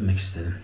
mixed istedim.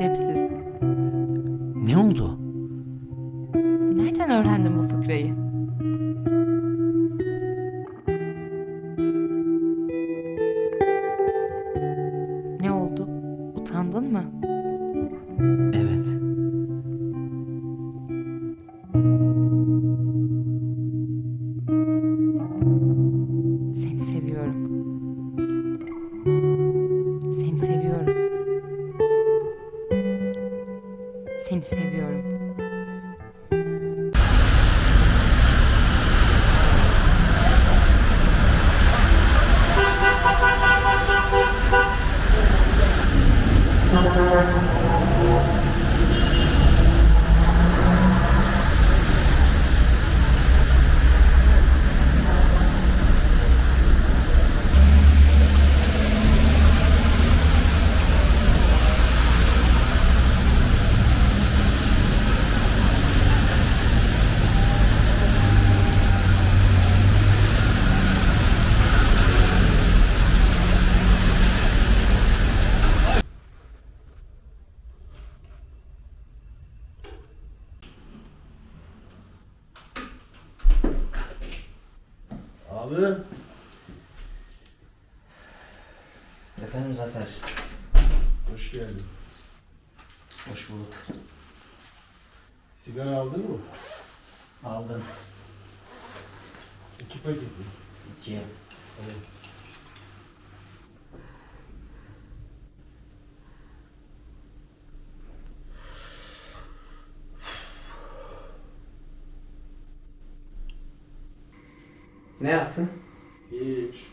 Edepsiz. Abi. Efendim Zafer. Hoş geldin. Hoş bulduk. Sigara aldın mı? Aldım. İki paket mi? İki. Ne yaptın? Hiç.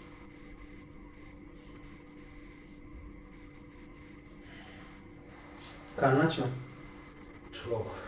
Karnın aç mı? Çok.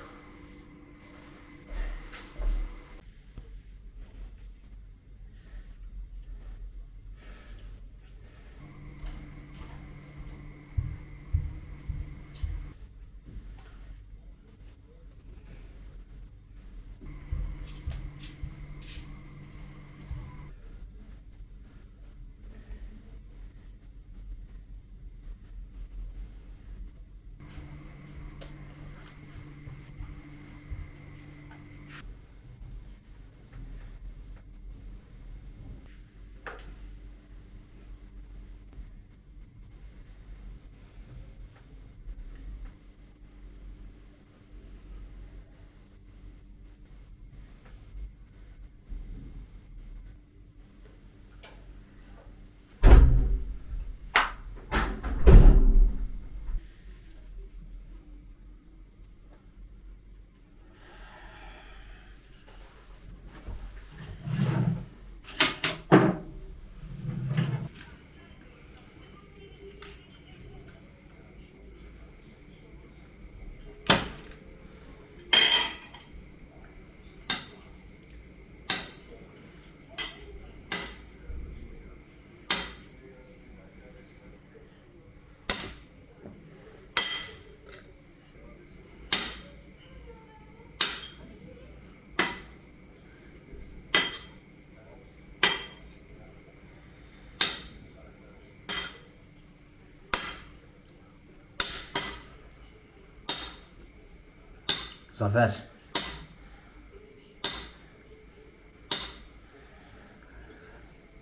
Zafer.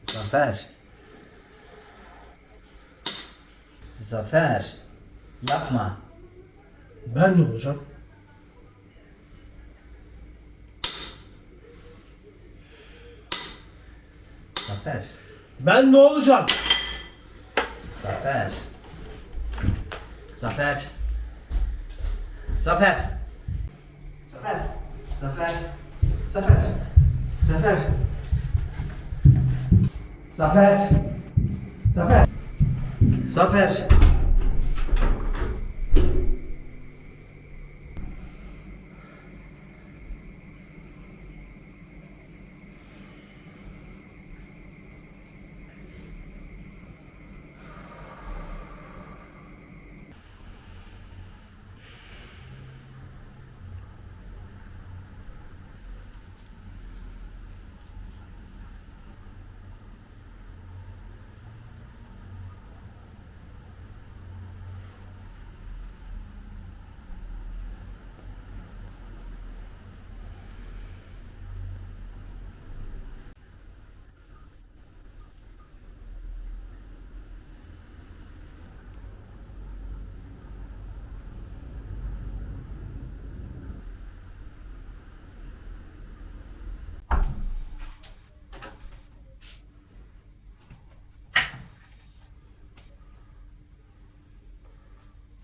Zafer. Zafer. Yapma. Ben ne olacağım? Zafer. Ben ne olacağım? Zafer. Zafer. Zafer. Zafer. Zafer. Zafer. Zafer. Zafer. Zafer. Zafer.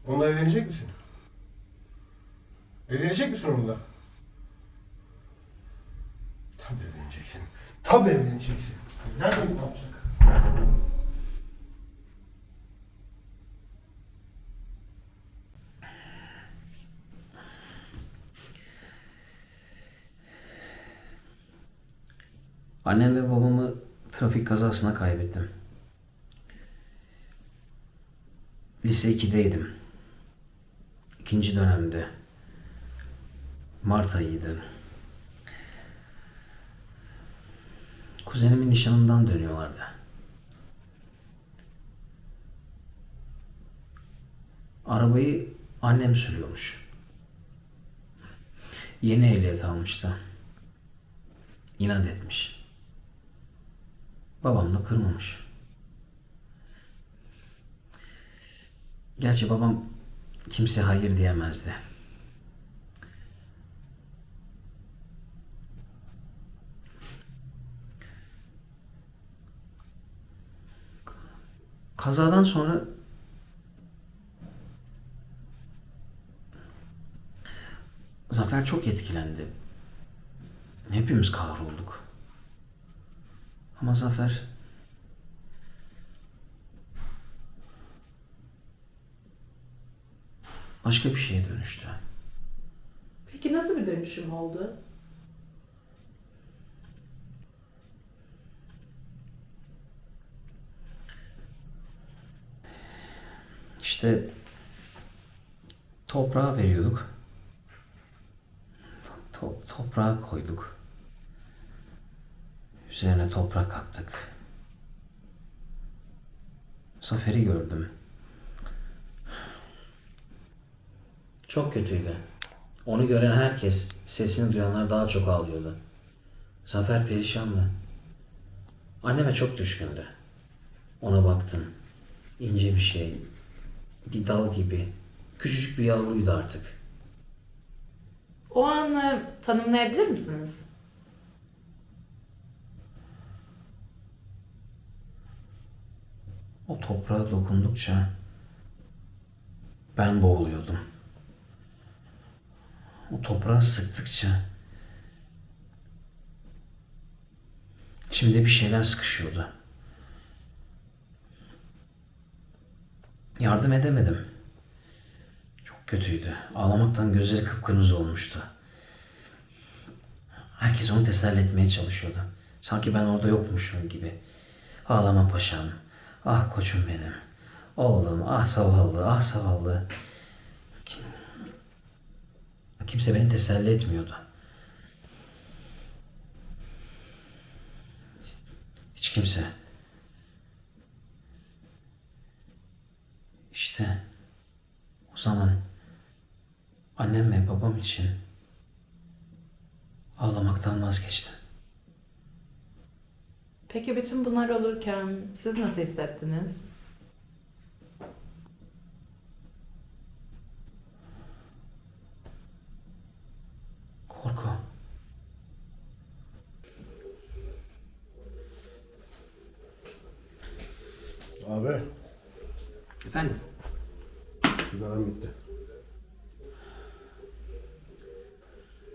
Onunla evlenecek misin? Evlenecek misin onunla? Tabii evleneceksin. Tabii evleneceksin. Nerede ne yapacak? Annem ve babamı trafik kazasına kaybettim. Lise 2'deydim. İkinci dönemde. Mart ayıydı. Kuzenimin nişanından dönüyorlardı. Arabayı annem sürüyormuş. Yeni ehliyet almıştı. İnat etmiş. Babam da kırmamış. Gerçi babam kimse hayır diyemezdi. Kazadan sonra Zafer çok etkilendi. Hepimiz kahrolduk. Ama Zafer başka bir şeye dönüştü. Peki nasıl bir dönüşüm oldu? İşte toprağa veriyorduk. To- toprağa koyduk. Üzerine toprak attık. Zafer'i gördüm. Çok kötüydü. Onu gören herkes, sesini duyanlar daha çok ağlıyordu. Zafer perişandı. Anneme çok düşkündü. Ona baktım. İnce bir şey, bir dal gibi. Küçücük bir yavruydu artık. O anı tanımlayabilir misiniz? O toprağa dokundukça ben boğuluyordum. O toprağa sıktıkça içimde bir şeyler sıkışıyordu. Yardım edemedim. Çok kötüydü. Ağlamaktan gözleri kıpkırmızı olmuştu. Herkes onu teselli etmeye çalışıyordu. Sanki ben orada yokmuşum gibi. Ağlama paşam. Ah koçum benim. Oğlum ah zavallı ah zavallı. Kim- Kimse beni teselli etmiyordu. Hiç kimse. İşte o zaman annem ve babam için ağlamaktan vazgeçtim. Peki bütün bunlar olurken siz nasıl hissettiniz? Abi Efendim? sigaram bitti.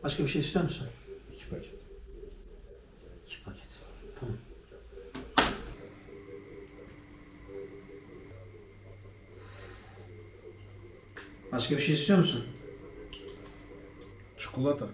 Başka bir şey istiyor musun? İki paket. İki paket. Tamam. Başka bir şey istiyor musun? Çikolata.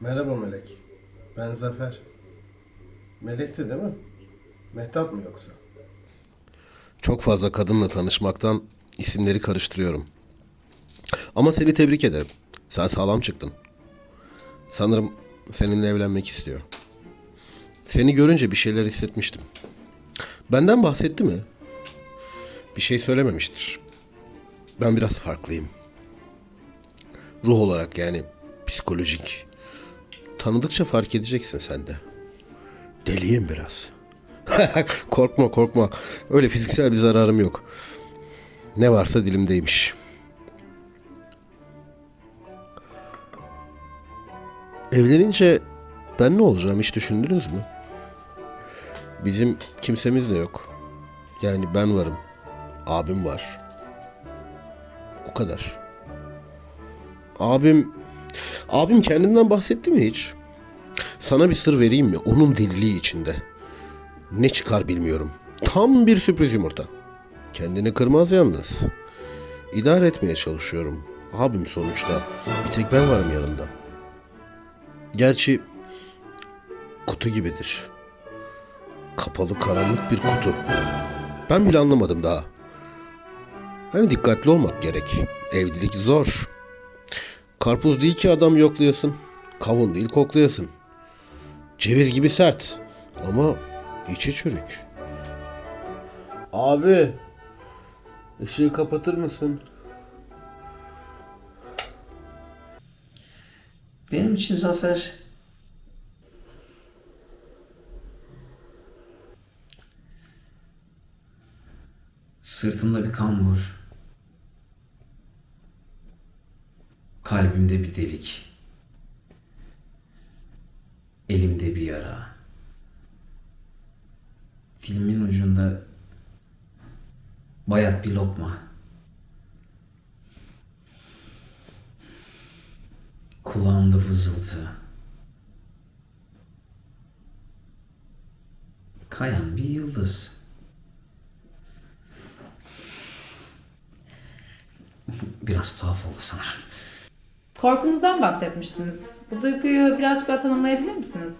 Merhaba Melek. Ben Zafer. Melek'ti değil mi? Mehtap mı yoksa? Çok fazla kadınla tanışmaktan isimleri karıştırıyorum. Ama seni tebrik ederim. Sen sağlam çıktın. Sanırım seninle evlenmek istiyor. Seni görünce bir şeyler hissetmiştim. Benden bahsetti mi? Bir şey söylememiştir. Ben biraz farklıyım. Ruh olarak yani psikolojik. Tanıdıkça fark edeceksin sen de. Deliyim biraz. korkma korkma. Öyle fiziksel bir zararım yok. Ne varsa dilimdeymiş. Evlenince ben ne olacağım hiç düşündünüz mü? Bizim kimsemiz de yok. Yani ben varım. Abim var. O kadar. Abim abim kendinden bahsetti mi hiç? Sana bir sır vereyim mi? Onun deliliği içinde. Ne çıkar bilmiyorum. Tam bir sürpriz yumurta. Kendini kırmaz yalnız. İdare etmeye çalışıyorum. Abim sonuçta. Bir tek ben varım yanında. Gerçi kutu gibidir. Kapalı karanlık bir kutu. Ben bile anlamadım daha. Hani dikkatli olmak gerek. Evlilik zor. Karpuz değil ki adam yoklayasın. Kavun değil koklayasın. Ceviz gibi sert. Ama içi çürük. Abi. ışığı kapatır mısın? Benim için Zafer sırtımda bir kambur, kalbimde bir delik, elimde bir yara, dilimin ucunda bayat bir lokma. Kulağımda vızıltı. Kayan bir yıldız. Biraz tuhaf oldu sanırım. Korkunuzdan bahsetmiştiniz. Bu duyguyu birazcık daha tanımlayabilir misiniz?